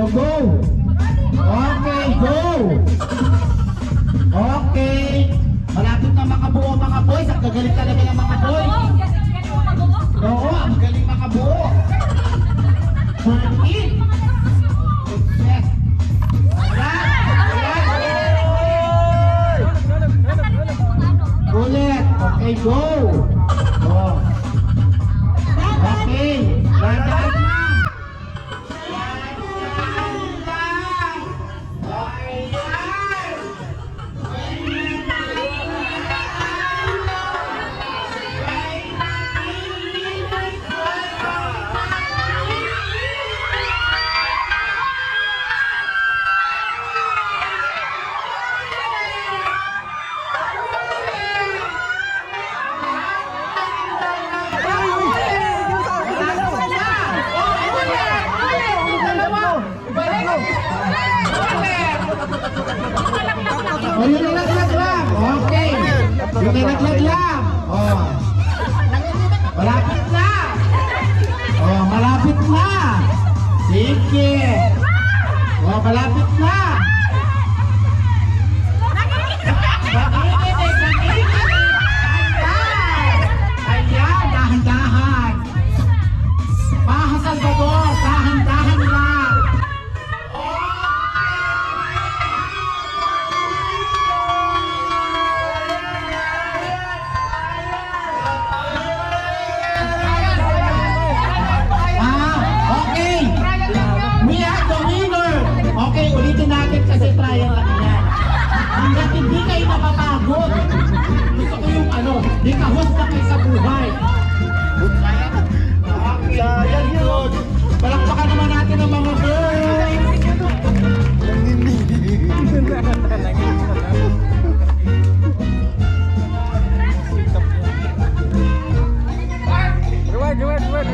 So go! Okay, go! Okay! Malapit na makabuo mga boys at gagaling talaga ng mga boys. Oo, ang galing makabuo. Turn in! Ulit! Okay, go! Oh, o, yung nalaglag lang. Okay. Yung nalaglag lang. Oh. O. Malapit na. O, malapit na. Sige. O, malapit na.